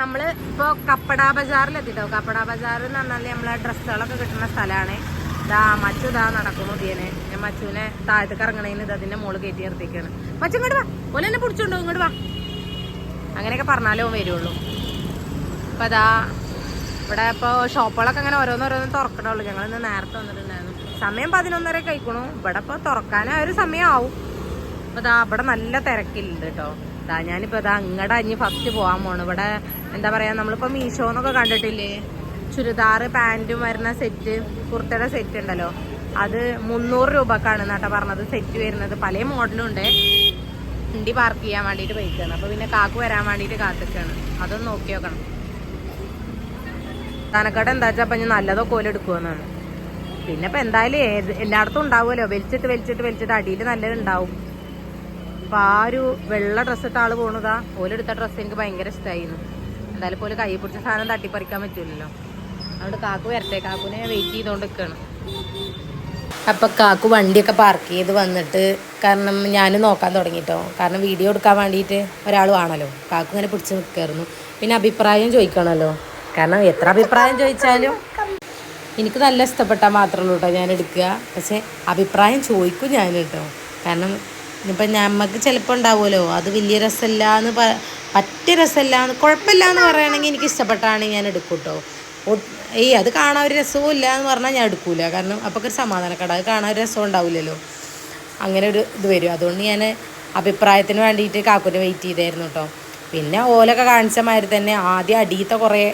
നമ്മൾ ഇപ്പോൾ കപ്പട ബജാറിൽ എത്തിട്ടോ കപ്പട ബജാർ എന്ന് പറഞ്ഞാൽ നമ്മളെ ഡ്രസ്സുകളൊക്കെ കിട്ടുന്ന സ്ഥലമാണ് ഇതാ മച്ചു ഇതാ നടക്കുന്നു ഇതിനെ ഞാൻ മച്ചുവിനെ താഴത്തേക്ക് ഇറങ്ങണേന് ഇത് അതിന്റെ മോൾ കയറ്റി നിർത്തിക്കാണ് മച്ചു ഇങ്ങോട്ട് വാ. ഓല എന്നെ പിടിച്ചോണ്ടോ? ഇങ്ങോട്ട് വാ. അങ്ങനെയൊക്കെ പറഞ്ഞാലേ വരുള്ളൂ. അപ്പൊ അതാ ഇവിടെ ഇപ്പൊ ഷോപ്പുകളൊക്കെ അങ്ങനെ ഓരോന്നോരോന്ന് തുറക്കണുള്ളൂ ഞങ്ങൾ ഇന്ന് നേരത്തെ വന്നിട്ടുണ്ടായിരുന്നു. സമയം പതിനൊന്നര കഴിക്കണു ഇവിടെ ഇപ്പൊ തുറക്കാനായ ഒരു സമയം ആവും അപ്പൊ ദാ ഇവിടെ നല്ല തിരക്കില്ല കേട്ടോ. ദാ ഞാനിപ്പോ ഇതാ ഇങ്ങടെ അഞ്ഞ് ഫസ്റ്റ് പോകാൻ പോണു. ഇവിടെ എന്താ പറയാ നമ്മളിപ്പോ മീഷോന്നൊക്കെ കണ്ടിട്ടില്ലേ? ചുരിദാറ് പാന്റും വരുന്ന സെറ്റ് കുർത്തയുടെ സെറ്റ് ഉണ്ടല്ലോ. അത് മുന്നൂറ് രൂപക്കാണ് എന്നാട്ടാ പറഞ്ഞത്. സെറ്റ് വരുന്നത്. പല മോഡലും ഉണ്ട്. വണ്ടി പാർക്ക് ചെയ്യാൻ വേണ്ടിയിട്ട് പോയിക്കാണ്. അപ്പൊ പിന്നെ കാക്കു വരാൻ വേണ്ടിയിട്ട് കാത്തിക്കാണ്. അതൊന്ന് നോക്കി നോക്കണം. തനക്കട എന്താ വെച്ചാ അപ്പൊ ഞാൻ നല്ലതൊക്കെ ഓല എടുക്കുമെന്നാണ് പിന്നെ ഇപ്പൊ എന്തായാലും എല്ലായിടത്തും ഉണ്ടാവുമല്ലോ. വലിച്ചിട്ട് വലിച്ചിട്ട് വലിച്ചിട്ട് അടിയിൽ നല്ലത് ഉണ്ടാവും. അപ്പൊ ആ ഒരു വെള്ള ഡ്രസ്സിട്ട ആൾ പോണതാ. ഓലെടുത്ത ഡ്രസ്സ് എനിക്ക് ഭയങ്കര ഇഷ്ടമായിരുന്നു എന്തായാലും പോലെ കൈ പിടിച്ച സാധനം തട്ടിപ്പറിക്കാൻ പറ്റൂലല്ലോ. അതുകൊണ്ട് കാക്കു വരട്ടെ. കാക്കുനെ വെയിറ്റ് ചെയ്തോണ്ട് നിൽക്കണം അപ്പൊ കാക്കു വണ്ടിയൊക്കെ പാർക്ക് ചെയ്ത് വന്നിട്ട് കാരണം ഞാൻ നോക്കാൻ തുടങ്ങിട്ടോ. കാരണം വീഡിയോ എടുക്കാൻ വേണ്ടിയിട്ട് ഒരാൾ വേണമല്ലോ കാക്കു ഇങ്ങനെ പിടിച്ച് നിൽക്കായിരുന്നു പിന്നെ അഭിപ്രായം ചോദിക്കണമല്ലോ കാരണം എത്ര അഭിപ്രായം ചോദിച്ചാലും എനിക്ക് നല്ല ഇഷ്ടപ്പെട്ടാൽ മാത്രമേ ഉള്ളൂ കേട്ടോ ഞാൻ എടുക്കുക. പക്ഷെ അഭിപ്രായം ചോദിക്കും ഞാൻ കേട്ടോ കാരണം ഇപ്പം നമുക്ക് ചിലപ്പോൾ ഉണ്ടാവുമല്ലോ. അത് വലിയ രസമല്ല എന്ന് പ പറ്റ രസമല്ല എന്ന് കുഴപ്പമില്ല എന്ന് പറയുകയാണെങ്കിൽ എനിക്ക് ഇഷ്ടപ്പെട്ടാണ് ഞാൻ എടുക്കും കേട്ടോ ഏയ് അത് കാണാൻ ഒരു രസവും ഇല്ല എന്ന് പറഞ്ഞാൽ ഞാൻ എടുക്കൂല. കാരണം അപ്പോൾ ഒരു സമാധാനക്കട. അത് കാണാൻ ഒരു രസം ഉണ്ടാവില്ലല്ലോ. അങ്ങനെ ഒരു ഇത് വരും. അതുകൊണ്ട് ഞാൻ അഭിപ്രായത്തിന് വേണ്ടിയിട്ട് കാക്കുനെ വെയിറ്റ് ചെയ്തായിരുന്നു കേട്ടോ. പിന്നെ ഓലൊക്കെ കാണിച്ച മാതിരി തന്നെ ആദ്യം അടിയത്തെ കുറേ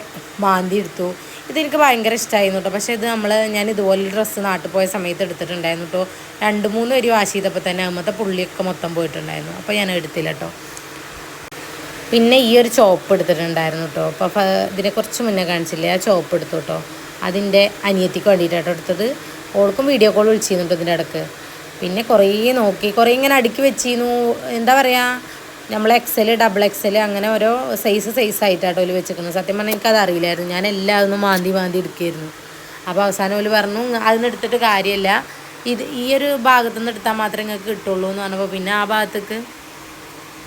മാന്തി എടുത്തു. ഇതെനിക്ക് ഭയങ്കര ഇഷ്ടമായിരുന്നു കേട്ടോ പക്ഷേ ഇത് നമ്മൾ ഞാൻ ഇതുപോലെ ഡ്രസ്സ് നാട്ടിൽ പോയ സമയത്ത് എടുത്തിട്ടുണ്ടായിരുന്നു കേട്ടോ രണ്ട് മൂന്ന് വരി വാശ് ചെയ്തപ്പോൾ തന്നെ അമ്മത്തെ പുള്ളിയൊക്കെ മൊത്തം പോയിട്ടുണ്ടായിരുന്നു. അപ്പോൾ ഞാൻ എടുത്തില്ല കേട്ടോ പിന്നെ ഈ ഒരു ചോപ്പ് എടുത്തിട്ടുണ്ടായിരുന്നു കേട്ടോ അപ്പോൾ ഇതിനെ കുറച്ച് മുന്നേ കാണിച്ചില്ലേ? ആ ചോപ്പ് എടുത്തു കേട്ടോ അതിന്റെ അനിയത്തിക്ക് വേണ്ടിയിട്ടോ എടുത്തത്. ഓൾക്കും വീഡിയോ കോൾ വിളിച്ചിരുന്നു കേട്ടോ ഇതിന്റെ ഇടയ്ക്ക്. പിന്നെ കുറേ നോക്കി കുറേ ഇങ്ങനെ അടുക്കി വെച്ചിരുന്നു. എന്താ പറയുക നമ്മൾ എക്സൽ ഡബിൾ എക്സൽ അങ്ങനെ ഓരോ സൈസ് സൈസ് ആയിട്ടാട്ടോ ഓൽ വെച്ചിരിക്കുന്നത്. സത്യം പറഞ്ഞാൽ എനിക്കത് അറിയില്ലായിരുന്നു. ഞാൻ എല്ലാം അതൊന്നും മാന്തി മാന്തി എടുക്കായിരുന്നു. അപ്പോൾ അവസാനം ഓൽ പറഞ്ഞു അതിന് എടുത്തിട്ട് കാര്യമില്ല. ഇത് ഈ ഒരു ഭാഗത്തു നിന്ന് എടുത്താൽ മാത്രമേ നിങ്ങൾക്ക് കിട്ടുള്ളൂ എന്ന് പറഞ്ഞപ്പോൾ പിന്നെ ആ ഭാഗത്തേക്ക്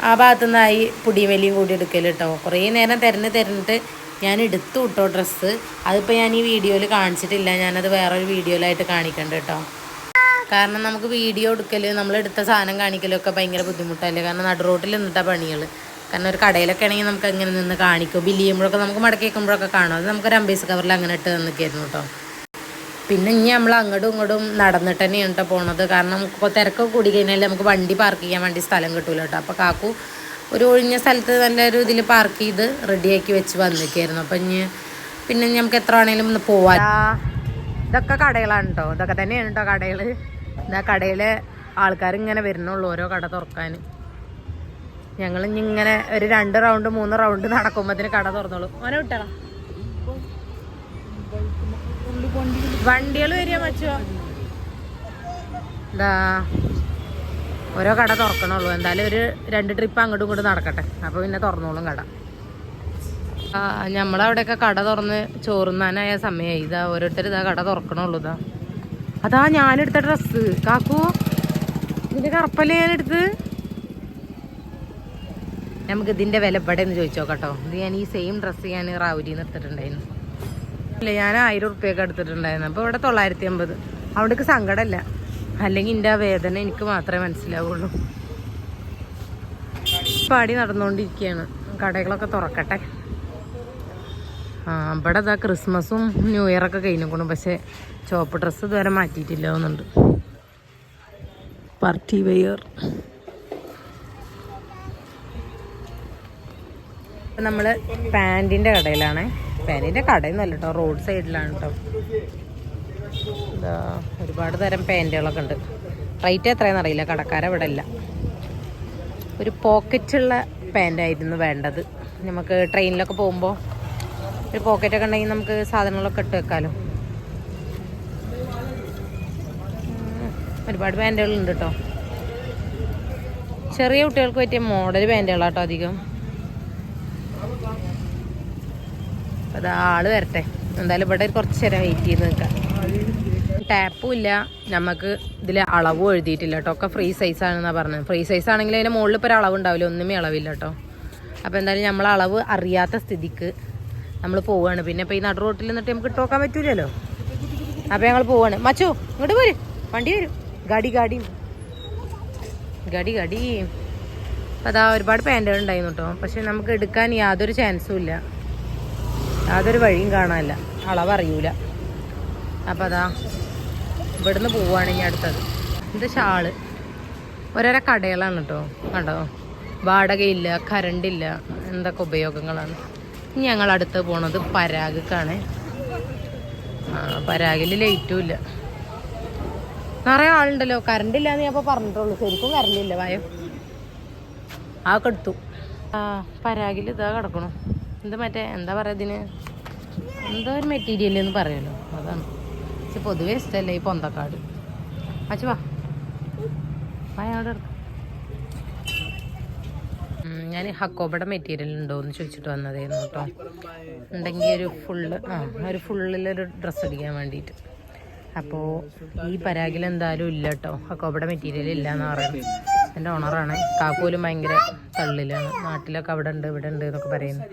ആ ഭാഗത്തു നിന്നായി പുടിയും വലിയും കൂടി എടുക്കൽ കേട്ടോ കുറേ നേരം തിരഞ്ഞ് തിരഞ്ഞിട്ട് ഞാൻ എടുത്തു കിട്ടോ ഡ്രസ്സ്. അതിപ്പോൾ ഞാൻ ഈ വീഡിയോയിൽ കാണിച്ചിട്ടില്ല. ഞാനത് വേറൊരു വീഡിയോയിലായിട്ട് കാണിക്കണ്ട കേട്ടോ കാരണം നമുക്ക് വീഡിയോ എടുക്കൽ നമ്മൾ എടുത്ത സാധനം കാണിക്കലൊക്കെ ഭയങ്കര ബുദ്ധിമുട്ടല്ലേ? കാരണം നടു റോട്ടിൽ നിന്നിട്ടാ പണികൾ കാരണം ഒരു കടയിലൊക്കെ ആണെങ്കിൽ നമുക്ക് അങ്ങനെ നിന്ന് കാണിക്കും. ബില്ല് നമുക്ക് മടക്കി വെക്കുമ്പോഴൊക്കെ കാണും. അത് നമുക്ക് ഒരു അമ്പേസ് കവറിൽ അങ്ങനെ ഇട്ട് തന്നിക്കായിരുന്നു കേട്ടോ പിന്നെ ഇനി നമ്മൾ അങ്ങോട്ടും ഇങ്ങോട്ടും നടന്നിട്ട് തന്നെയാണ് കേട്ടോ പോണത്. കാരണം തിരക്കൊക്കെ കൂടി കഴിഞ്ഞാൽ നമുക്ക് വണ്ടി പാർക്ക് ചെയ്യാൻ വേണ്ടി സ്ഥലം കിട്ടൂല കേട്ടോ അപ്പോൾ കാക്കു ഒരു ഒഴിഞ്ഞ സ്ഥലത്ത് നല്ലൊരു ഇതിൽ പാർക്ക് ചെയ്ത് റെഡിയാക്കി വെച്ച് വന്നിരിക്കുകയായിരുന്നു അപ്പം ഇനി പിന്നെ നമുക്ക് എത്ര വേണേലും ഒന്ന് പോവാം. ഇതൊക്കെ കടകളാണ് കേട്ടോ ഇതൊക്കെ തന്നെയാണ് കേട്ടോ കടകൾ ഇതാ കടയിലെ ആൾക്കാർ ഇങ്ങനെ വരുന്നുള്ളൂ ഓരോ കട തുറക്കാൻ. ഞങ്ങൾ ഇങ്ങനെ ഒരു രണ്ട് റൗണ്ട് മൂന്ന് റൗണ്ട് നടക്കുമ്പോഴത്തേന് കട തുറന്നോളൂ. ഓനെ വിട്ടടാ. വണ്ടികൾ വരിക മച്ചോ? എന്താ ഓരോ കട തുറക്കണുള്ളൂ. എന്തായാലും ഒരു രണ്ട് ട്രിപ്പ് അങ്ങോട്ടും ഇങ്ങോട്ടും നടക്കട്ടെ. അപ്പോൾ പിന്നെ തുറന്നോളും കട. നമ്മളവിടെയൊക്കെ കട തുറന്ന് ചോറുന്നാനായ സമയമായി ഇതാ ഓരോരുത്തർ ഇതാ കട തുറക്കണുള്ളൂ ഇതാ. അതാ ഞാനെടുത്ത ഡ്രസ്സ് കാക്കു ഇതിന്റെ കറുപ്പല്ലേ ഞാനെടുത്ത് നമുക്ക് ഇതിന്റെ വില ഇവിടെ എന്ന് ചോദിച്ചോ കേട്ടോ ഇത് ഞാൻ ഈ സെയിം ഡ്രസ്സ് ഞാൻ റാവുരിന്ന് എടുത്തിട്ടുണ്ടായിരുന്നു. ഇല്ല ഞാൻ ആയിരം ഉറുപ്പ്യൊക്കെ എടുത്തിട്ടുണ്ടായിരുന്നു. അപ്പോൾ ഇവിടെ തൊള്ളായിരത്തി അമ്പത് അവിടേക്ക് സങ്കടമല്ല അല്ലെങ്കിൽ എന്റെ ആ വേദന എനിക്ക് മാത്രമേ മനസ്സിലാവുള്ളൂ. പാടി നടന്നുകൊണ്ടിരിക്കുകയാണ് കടകളൊക്കെ തുറക്കട്ടെ. ആ ഇവിടെ ഇതാ ക്രിസ്മസും ന്യൂ ഇയറൊക്കെ കഴിഞ്ഞിരിക്കണം പക്ഷേ ചുവപ്പ് ഡ്രസ്സ് ഇതുവരെ മാറ്റിയിട്ടില്ല എന്നുണ്ട് പാർട്ടി വെയർ നമ്മൾ പാന്റിന്റെ കടയിലാണ്. പാന്റിന്റെ കടയൊന്നുമല്ല കേട്ടോ റോഡ് സൈഡിലാണ് കേട്ടോ ഇതാ ഒരുപാട് തരം പാന്റുകളൊക്കെ ഉണ്ട്. റേറ്റ് എത്രയാണെന്ന് അറിയില്ല കടക്കാരെ അവിടെ ഇല്ല. ഒരു പോക്കറ്റുള്ള പാന്റായിരുന്നു വേണ്ടത്. നമുക്ക് ട്രെയിനിലൊക്കെ പോകുമ്പോൾ ഒരു പോക്കറ്റൊക്കെ ഉണ്ടെങ്കിൽ നമുക്ക് സാധനങ്ങളൊക്കെ ഇട്ട് വെക്കാമല്ലോ ഒരുപാട് പാന്റുകളുണ്ട് കേട്ടോ ചെറിയ കുട്ടികൾക്ക് പറ്റിയ മോഡൽ പാന്റുകളാട്ടോ അധികം. അത് ആൾ വരട്ടെ. എന്തായാലും ഇവിടെ കുറച്ച് നേരം വെയിറ്റ് ചെയ്ത് നിൽക്കാം. ടാപ്പും ഇല്ല. നമുക്ക് ഇതിൽ അളവും എഴുതിയിട്ടില്ല കേട്ടോ ഒക്കെ ഫ്രീ സൈസ് ആണെന്നാണ് പറഞ്ഞത്. ഫ്രീ സൈസ് ആണെങ്കിൽ അതിന്റെ മുകളിൽ ഇപ്പോൾ അളവ് ഉണ്ടാവില്ല. ഒന്നുമേ അളവില്ല കേട്ടോ അപ്പോൾ എന്തായാലും നമ്മൾ അളവ് അറിയാത്ത സ്ഥിതിക്ക് നമ്മൾ പോവുകയാണ് പിന്നെ ഇപ്പോൾ ഈ നടു റോട്ടിൽ നിന്നിട്ട് നമുക്ക് ഇട്ട് നോക്കാൻ പറ്റൂലല്ലോ? അപ്പോൾ ഞങ്ങൾ പോവുകയാണ് മച്ചു ഇങ്ങോട്ട് പോര്. വണ്ടി വരും. ഗാഡി ഗാഡി. ഗടി ഗടി അതാ ഒരുപാട് പാന്റുകൾ ഉണ്ടായിരുന്നു കേട്ടോ പക്ഷെ നമുക്ക് എടുക്കാൻ യാതൊരു ചാൻസും ഇല്ല. യാതൊരു വഴിയും കാണാനില്ല. അളവ് അറിയൂല അപ്പം അതാ ഇവിടുന്ന് പോവുകയാണ് ഇനി അടുത്തത്. ഇത് ഷാൾ. ഓരോരോ കടകളാണ് കേട്ടോ കണ്ടോ? വാടകയില്ല കരണ്ടില്ല എന്തൊക്കെ ഉപയോഗങ്ങളാണ്. ഇനി ഞങ്ങൾ അടുത്ത് പോണത് പരാഗക്കാണ്. പരാഗിൽ ലൈറ്റും ഇല്ല. നിറയെ ആളുണ്ടല്ലോ. കറണ്ട് ഇല്ലാന്ന് ഞാൻ പറഞ്ഞിട്ടുള്ളൂ. ശരിക്കും കറണ്ട് ഇല്ല വായോ അതൊക്കെ എടുത്തു. ആ പരാഗിൽ ഇതാ കിടക്കണു. എന്ത് മറ്റേ എന്താ പറയുക ഇതിന്? എന്തോ ഒരു മെറ്റീരിയൽ എന്ന് പറയുമല്ലോ. അതാണ്. പക്ഷെ പൊതുവേ ഇഷ്ടമല്ല ഈ പൊന്തക്കാട്. അച്ഛ വാ. വായ അവിടെ ഞാൻ ഹക്കോബയുടെ മെറ്റീരിയൽ ഉണ്ടോ എന്ന് ചോദിച്ചിട്ട് വന്നതായിരുന്നു കേട്ടോ. ഉണ്ടെങ്കിൽ ഒരു ഫുള്ള് ആ ഒരു ഫുള്ളിലൊരു ഡ്രസ്സ് അടിക്കാൻ വേണ്ടിയിട്ട്. അപ്പോൾ ഈ പരാഗിൽ എന്തായാലും ഇല്ല കേട്ടോ ഹക്കോബയുടെ മെറ്റീരിയൽ ഇല്ല എന്ന് പറയുന്നത് എന്റെ ഓണറാണ് കാക്കൂലും ഭയങ്കര തള്ളിലാണ്. നാട്ടിലൊക്കെ അവിടെ ഉണ്ട് ഇവിടെ ഉണ്ട് എന്നൊക്കെ പറയുന്നു.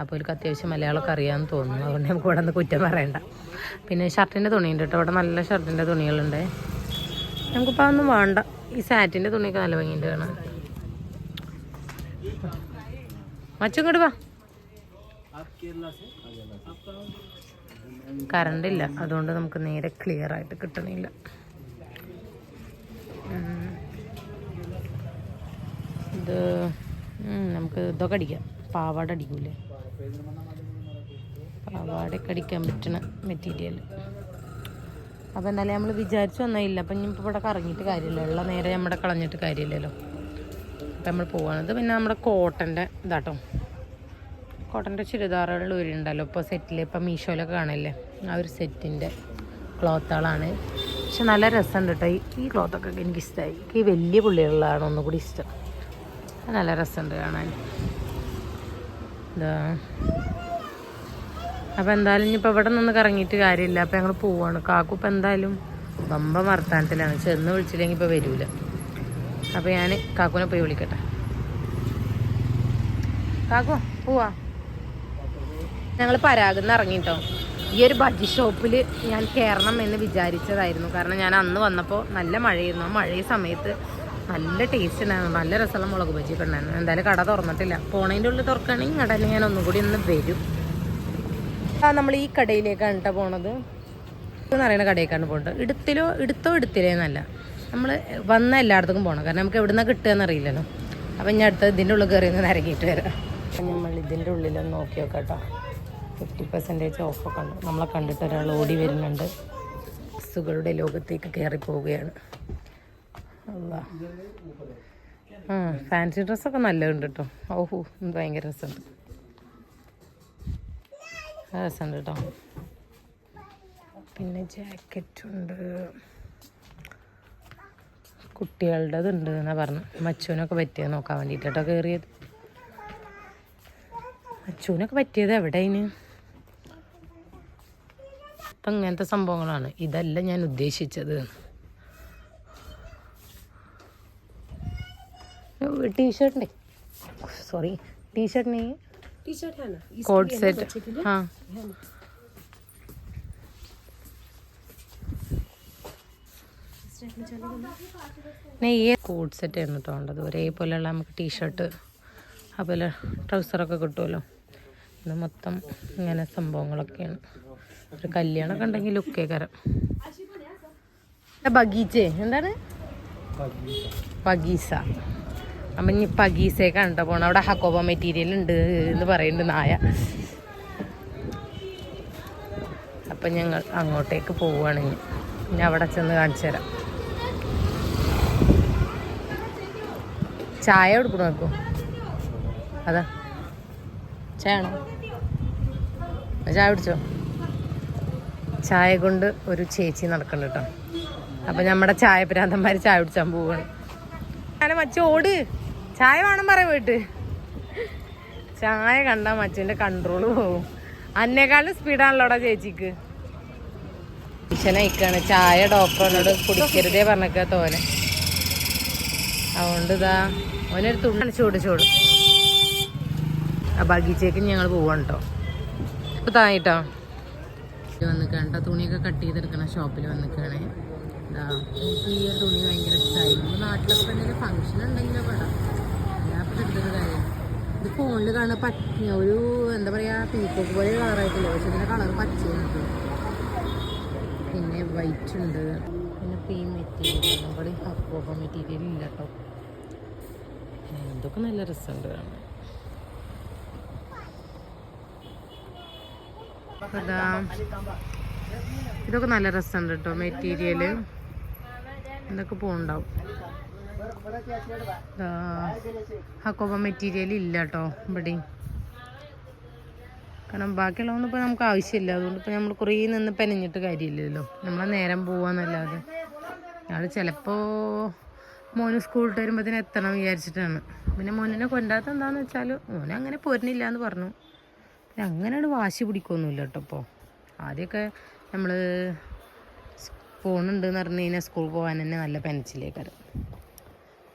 അപ്പോൾ ഒരു അത്യാവശ്യം മലയാളമൊക്കെ അറിയാമെന്ന് തോന്നുന്നു. അതുകൊണ്ട് നമുക്ക് ഇവിടെ നിന്ന് കുറ്റം പറയണ്ട. പിന്നെ ഷർട്ടിന്റെ തുണിയുണ്ട് കേട്ടോ ഇവിടെ നല്ല ഷർട്ടിന്റെ തുണികളുണ്ട്. നമുക്കിപ്പോൾ അതൊന്നും വേണ്ട. ഈ സാറ്റിന്റെ തുണിയൊക്കെ നല്ല ഭംഗിയുണ്ട് കാണാൻ. മച്ചിങ്ങോട്ട് വാ. കറണ്ട് ഇല്ല അതുകൊണ്ട് നമുക്ക് നേരെ ക്ലിയർ ആയിട്ട് കിട്ടണില്ല. ഇത് നമുക്ക് ഇതൊക്കെ അടിക്കാം. പാവാട അടിക്കൂലേ? പാവാടയൊക്കെ അടിക്കാൻ പറ്റണ മെറ്റീരിയൽ അപ്പോൾ എന്നാലും നമ്മൾ വിചാരിച്ചു വന്നില്ല അപ്പം ഇനിയിപ്പോൾ ഇവിടെ കറങ്ങിയിട്ട് കാര്യമില്ല. ഉള്ള നേരെ നമ്മുടെ കളഞ്ഞിട്ട് കാര്യമില്ലല്ലോ. അപ്പം നമ്മൾ പോവാണത് പിന്നെ നമ്മുടെ കോട്ടന്റെ ഇതാട്ടോ. കോട്ടന്റെ ചുരിദാറുകളിൽ വരുന്നുണ്ടല്ലോ ഇപ്പോൾ സെറ്റിൽ ഇപ്പം മീഷോയിലൊക്കെ കാണല്ലേ? ആ ഒരു സെറ്റിന്റെ ക്ലോത്തുകളാണ്. പക്ഷെ നല്ല രസമുണ്ട് കേട്ടോ. ഈ- ക്ലോത്തൊക്കെ എനിക്ക് ഇഷ്ടമായി ഈ വലിയ പുള്ളികളിലാണ് ഒന്നുകൂടി ഇഷ്ടം. നല്ല രസമുണ്ട് കാണാൻ. ഇതാ. അപ്പോൾ എന്തായാലും ഇനിയിപ്പോൾ ഇവിടെ നിന്ന് കറങ്ങിയിട്ട് കാര്യമില്ല. അപ്പോൾ ഞങ്ങൾ പോവാണ്. കാക്കു ഇപ്പം എന്തായാലും വമ്പ വർത്താനത്തിലാണ് ചെന്ന് വിളിച്ചില്ലെങ്കിൽ ഇപ്പോൾ വരില്ല അപ്പോൾ ഞാൻ കാക്കുവിനെ പോയി വിളിക്കട്ടെ. കാക്കു പോവാ. ഞങ്ങൾ പരാഗന്ന് ഇറങ്ങിട്ടോ. ഈ ഒരു ബജി ഷോപ്പിൽ ഞാൻ കയറണം എന്ന് വിചാരിച്ചതായിരുന്നു. കാരണം ഞാൻ അന്ന് വന്നപ്പോൾ നല്ല മഴയായിരുന്നു. ആ മഴയ സമയത്ത് നല്ല ടേസ്റ്റ് ഉണ്ടായിരുന്നു. നല്ല രസമുള്ള മുളക് ബജിയൊക്കെ ഉണ്ടായിരുന്നു. എന്തായാലും കട തുറന്നിട്ടില്ല. പോണതിന്റെ ഉള്ളിൽ തുറക്കുകയാണെങ്കിൽ കടയിൽ ഞാൻ ഒന്നും കൂടി ഒന്ന് വരും. നമ്മൾ ഈ കടയിലേക്കാണ് കേട്ടോ പോണത്. എന്ന് പറയുന്ന കടയിലേക്കാണ് പോകേണ്ടത് ഇടുത്തിലോ ഇടുത്തോ ഇടുത്തിലേ എന്നല്ല. നമ്മൾ വന്ന എല്ലായിടത്തേക്കും പോകണം കാരണം നമുക്ക് എവിടെ നിന്നാണ് കിട്ടുക എന്നറിയില്ലല്ലോ. അപ്പം ഞാൻ അടുത്ത് ഇതിന്റെ ഉള്ളിൽ കയറി ഒന്ന് ഇറങ്ങിയിട്ട് വരാം. നമ്മൾ ഇതിന്റെ ഉള്ളിലൊന്ന് നോക്കി നോക്കാം കേട്ടോ ഫിഫ്റ്റി പെർസെന്റേജ് ഓഫൊക്കെ ഉണ്ട്. നമ്മളെ കണ്ടിട്ട് ഒരാൾ ഓടി വരുന്നുണ്ട്. ബസ്സുകളുടെ ലോകത്തേക്ക് കയറി പോവുകയാണ്. അല്ലാ ആ ഫാൻസി ഡ്രസ്സൊക്കെ നല്ലതുണ്ട് കേട്ടോ ഓഹോ ഭയങ്കര രസമുണ്ട് രസമുണ്ട് കേട്ടോ പിന്നെ ജാക്കറ്റുണ്ട് കുട്ടികളുടേതുണ്ട് എന്നാ പറഞ്ഞു. മച്ചൂനൊക്കെ പറ്റിയത് നോക്കാൻ വേണ്ടിയിട്ടോ കയറിയത്. മച്ചൂനൊക്കെ പറ്റിയത് എവിടെ അപ്പം ഇങ്ങനത്തെ സംഭവങ്ങളാണ്. ഇതല്ല ഞാൻ ഉദ്ദേശിച്ചത്. ടീഷർട്ടിന്റെ. സോറി ടീഷർട്ടിനെ കോട്ട് സെറ്റ്. ആ നെയ്യ് കോട്ട് സെറ്റ് ആയിരുന്നു കേട്ടോ ഒരേപോലെയുള്ള നമുക്ക് ടീഷർട്ട് അതുപോലെ ട്രൗസറൊക്കെ കിട്ടുമല്ലോ. ഇന്ന് മൊത്തം ഇങ്ങനെ സംഭവങ്ങളൊക്കെയാണ്. ഒരു കല്യാണമൊക്കെ ഉണ്ടെങ്കിൽ ലുക്കേ കരം ബഗീച്ചേ. എന്താണ്? പഗീസ. അപ്പം ഇനി പഗീസയെ കണ്ട പോണം അവിടെ ഹക്കോബ മെറ്റീരിയൽ ഉണ്ട് എന്ന് പറയുന്നുണ്ട് നായ. അപ്പം ഞങ്ങൾ അങ്ങോട്ടേക്ക് പോവുകയാണ് ഇനി. ഇനി അവിടെ ചെന്ന് കാണിച്ചു തരാം. ചായ കൊടുക്കണോ നോക്കൂ അതാ. ചായ ആണോ ചായ കുടിച്ചോ? ചായ കൊണ്ട് ഒരു ചേച്ചി നടക്കുന്നുണ്ട് കേട്ടോ അപ്പം നമ്മുടെ ചായ പ്രാന്തന്മാർ ചായ കുടിച്ചാൻ പോവാണ്. അങ്ങനെ മച്ച ഓട്. ചായ വേണം പറയാ വീട്ട്. ചായ കണ്ട മച്ചന്റെ കൺട്രോൾ പോവും. അന്നേക്കാളും സ്പീഡാണല്ലോടാ ചേച്ചിക്ക്. അയക്കാണ്. ചായ ഡോക്ടറിനോട് കുടിക്കരുതേ പറഞ്ഞേക്ക തോനെ. അതുകൊണ്ട് ഇതാ ഓനൊരു തുണി ചൂട് ചൂട്. ആ ബഗീച്ചേക്ക് ഞങ്ങൾ പോവാണ് കേട്ടോ ഇപ്പൊ തായിട്ടോ വന്നിക്കാണ്ട തുണിയൊക്കെ കട്ട് ചെയ്തെടുക്കണ ഷോപ്പിൽ വന്നിക്കാണ്. ഇതാ എനിക്ക് ഈ ഒരു തുണി ഭയങ്കര ഇഷ്ടമായി നമ്മുടെ നാട്ടിലൊക്കെ എന്തെങ്കിലും ഫംഗ്ഷൻ ഉണ്ടെങ്കിലോ പെടാം. അല്ലാത്ത എടുത്തൊരു കാര്യം. ഇത് ഫോണിൽ കാണുന്ന പച്ച ഒരു എന്താ പറയാ പീക്കോക്ക് പോലെ കളറായിട്ടില്ല പക്ഷെ ഇതിന്റെ കളർ പച്ചയാണ് കേട്ടോ പിന്നെ വൈറ്റ് ഉണ്ട്. പിന്നെ പീ മെറ്റീരിയൽ നമ്മുടെ ഹക്കോപ്പ മെറ്റീരിയൽ ഇല്ല കേട്ടോ ഇതൊക്കെ നല്ല രസമുണ്ട് കാണാൻ. ഇതൊക്കെ നല്ല രസമുണ്ട് കേട്ടോ മെറ്റീരിയൽ ഇതൊക്കെ പോകണ്ടാവും ഹക്കോബ മെറ്റീരിയൽ ഇല്ല കേട്ടോ ഇവിടെ കാരണം ബാക്കിയുള്ളതൊന്നും ഇപ്പോൾ നമുക്ക് ആവശ്യമില്ല. അതുകൊണ്ട് ഇപ്പോൾ നമ്മൾ കുറേ നിന്ന് പെനഞ്ഞിട്ട് കാര്യമില്ലല്ലോ. നമ്മളെ നേരം പോവാന്നല്ലാതെ. ഞങ്ങൾ ചിലപ്പോൾ മോന് സ്കൂൾ വിട്ട് വരുമ്പോഴത്തേന് എത്തണം വിചാരിച്ചിട്ടാണ്. പിന്നെ മോനെ കൊണ്ടാത്ത എന്താണെന്ന് വെച്ചാൽ മോനെ അങ്ങനെ പോരുന്നില്ല എന്ന് പറഞ്ഞു. പിന്നെ അങ്ങനെ വാശി പിടിക്കൊന്നുമില്ല കേട്ടോ ഇപ്പോൾ ആദ്യമൊക്കെ നമ്മൾ പോകുന്നുണ്ട് എന്ന് പറഞ്ഞു കഴിഞ്ഞാൽ സ്കൂളിൽ പോകാൻ തന്നെ നല്ല പെൻസിലേക്കാരം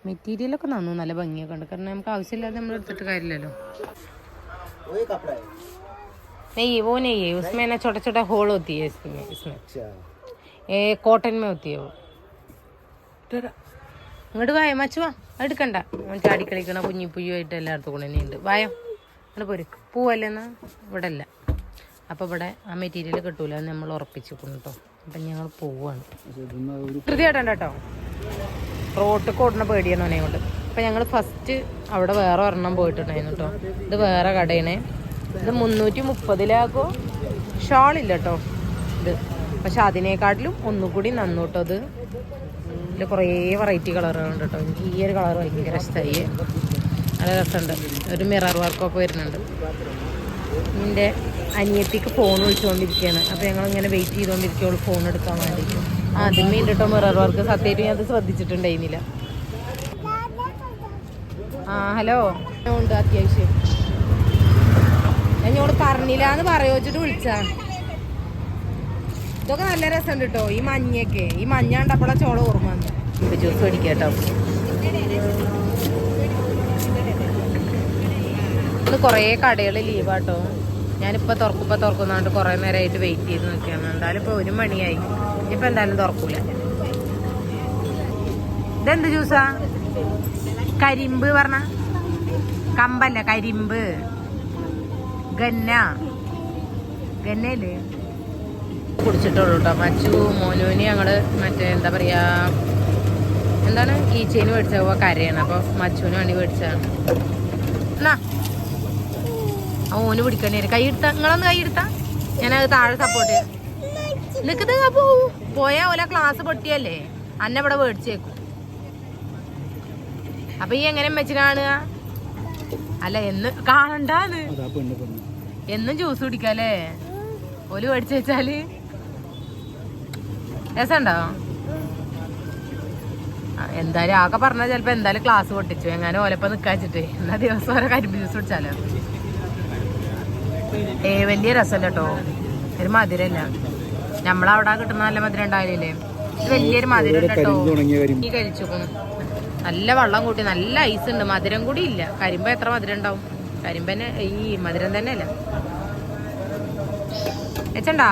മെറ്റീരിയലൊക്കെ നന്നു നല്ല ഭംഗിയൊക്കെ ഉണ്ട് കാരണം നമുക്ക് ആവശ്യമില്ലാതെ നമ്മൾ എടുത്തിട്ട് കാര്യമില്ലല്ലോ वही कपड़ा है नहीं वो नहीं है उसमें ना छोटा छोटा होल होती है इसमें इसमें अच्छा ये कॉटन में होती है वो ഇങ്ങോട്ട് വായ മച്ചു വാ എടുക്കണ്ട അവൻ ചാടി കളിക്കണ കുഞ്ഞി പുയ്യുമായിട്ട് എല്ലായിടത്തും കൂടെ തന്നെ ഉണ്ട് വായോ ഇവിടെ പോര് പൂവല്ലേ എന്നാ ഇവിടെ അല്ല അപ്പോൾ ഇവിടെ ആ മെറ്റീരിയൽ കിട്ടൂല നമ്മൾ ഉറപ്പിച്ചു കേട്ടോ അപ്പം ഞങ്ങൾ പോവാണ്. കൃത്യമായിട്ടുണ്ട് കേട്ടോ. റോട്ടിൽ ഓടുന്ന പേടിയാണ് അവനെ കൊണ്ട്. അപ്പം ഞങ്ങൾ ഫസ്റ്റ് അവിടെ വേറെ ഒരെണ്ണം പോയിട്ടുണ്ടായിരുന്നു കേട്ടോ ഇത് വേറെ കടയാണ്. ഇത് മുന്നൂറ്റി മുപ്പതിലാകോ ഷാളില്ല കേട്ടോ ഇത്. പക്ഷെ അതിനേക്കാട്ടിലും ഒന്നുകൂടി നന്നൂട്ടോ അത് ഇത്. ഇതിൽ കുറേ വെറൈറ്റി കളറുകളുണ്ട് കേട്ടോ എനിക്ക് ഈ ഒരു കളർ ഭയങ്കര ഇഷ്ടമായി നല്ല രസമുണ്ട്. ഒരു മിറർ വർക്കൊക്കെ വരുന്നുണ്ട്. എന്റെ അനിയത്തിക്ക് ഫോൺ വിളിച്ചുകൊണ്ടിരിക്കുകയാണ്. അപ്പോൾ ഞങ്ങളിങ്ങനെ വെയിറ്റ് ചെയ്തുകൊണ്ടിരിക്കുകയുള്ളൂ ഫോൺ എടുക്കാൻ വേണ്ടി ഉണ്ട് കേട്ടോ മിറർ വർക്ക് സത്യമായിട്ട് ഞാൻ അത് ശ്രദ്ധിച്ചിട്ടുണ്ടായിരുന്നില്ല. ആ ഹലോ ഉണ്ട് അത്യാവശ്യം. എന്നോട് പറഞ്ഞില്ല എന്ന് പറയോച്ചിട്ട് വിളിച്ചാ. ഇതൊക്കെ നല്ല രസമുണ്ട് കേട്ടോ ഈ മഞ്ഞയൊക്കെ. ഈ മഞ്ഞ കണ്ടപ്പോഴാ ചോള ഓർമ്മ ജ്യൂസ് മേടിക്കാം കേട്ടോ ഇന്ന് കുറേ കടകൾ ലീവാട്ടോ ഞാനിപ്പോൾ തുറക്കുമ്പോൾ തുറക്കുന്നുണ്ട് കുറേ നേരമായിട്ട് വെയിറ്റ് ചെയ്ത് നോക്കിയാണ് എന്തായാലും ഇപ്പോൾ ഒരു മണിയായി. ഇനിയിപ്പോൾ എന്തായാലും തുറക്കൂല. ഇതെന്ത് ജ്യൂസാ കരിമ്പ് പറഞ്ഞ? കമ്പല്ല കരിമ്പ്. ഗന്ന. ഗന്നയില്ലേ? കുടിച്ചിട്ടുള്ളൂ കേട്ടോ മച്ചു മോനുവിന് ഞങ്ങൾ മറ്റേ എന്താ പറയാ എന്താണ്? ഈച്ചേന് മേടിച്ച കരയാണ്. അപ്പൊ മച്ചുവിന് വേണ്ടി മേടിച്ചാണ് എന്നാ ഓന് പിടിക്കണേ കൈ എടുത്താ നിങ്ങളൊന്ന് കൈ എടുത്താ. ഞാനത് താഴെ സപ്പോർട്ട് ചെയ്യാം. നിനക്കിത് പോവും പോയാ ഓല ക്ലാസ് പൊട്ടിയല്ലേ? അന്നെ ഇവിടെ മേടിച്ചേക്കും അപ്പൊ ഈ എങ്ങനെ വെച്ച് കാണുക? അല്ല എന്ന് കാണണ്ടാന്ന്. എന്നും ജ്യൂസ് കുടിക്കാല്ലേ? ഓൽ മേടിച്ചു വെച്ചാൽ. രസമുണ്ടോ? എന്തായാലും ആകെ പറഞ്ഞാൽ ചിലപ്പോ എന്തായാലും ക്ലാസ് പൊട്ടിച്ചു. എങ്ങനെ ഓലപ്പം നിക്കാച്ചിട്ടേ. എന്നാ ദിവസം ഓരോ കരിമ്പ് ജ്യൂസ് കുടിച്ചാലോ? ഏ വലിയ രസമല്ല കേട്ടോ ഒരു മധുരല്ല. നമ്മളവിടെ കിട്ടുന്ന നല്ല മധുരം ഉണ്ടാവില്ലേ ഇത് വലിയൊരു മധുരം കേട്ടോ ഈ കഴിച്ചു നല്ല വെള്ളം കൂട്ടി നല്ല ഐസ് ഉണ്ട്. മധുരം കൂടി ഇല്ല. കരിമ്പ എത്ര മധുരം ഉണ്ടാവും? കരിമ്പന്നെ ഈ മധുരം തന്നെ അല്ല വെച്ചണ്ടാ?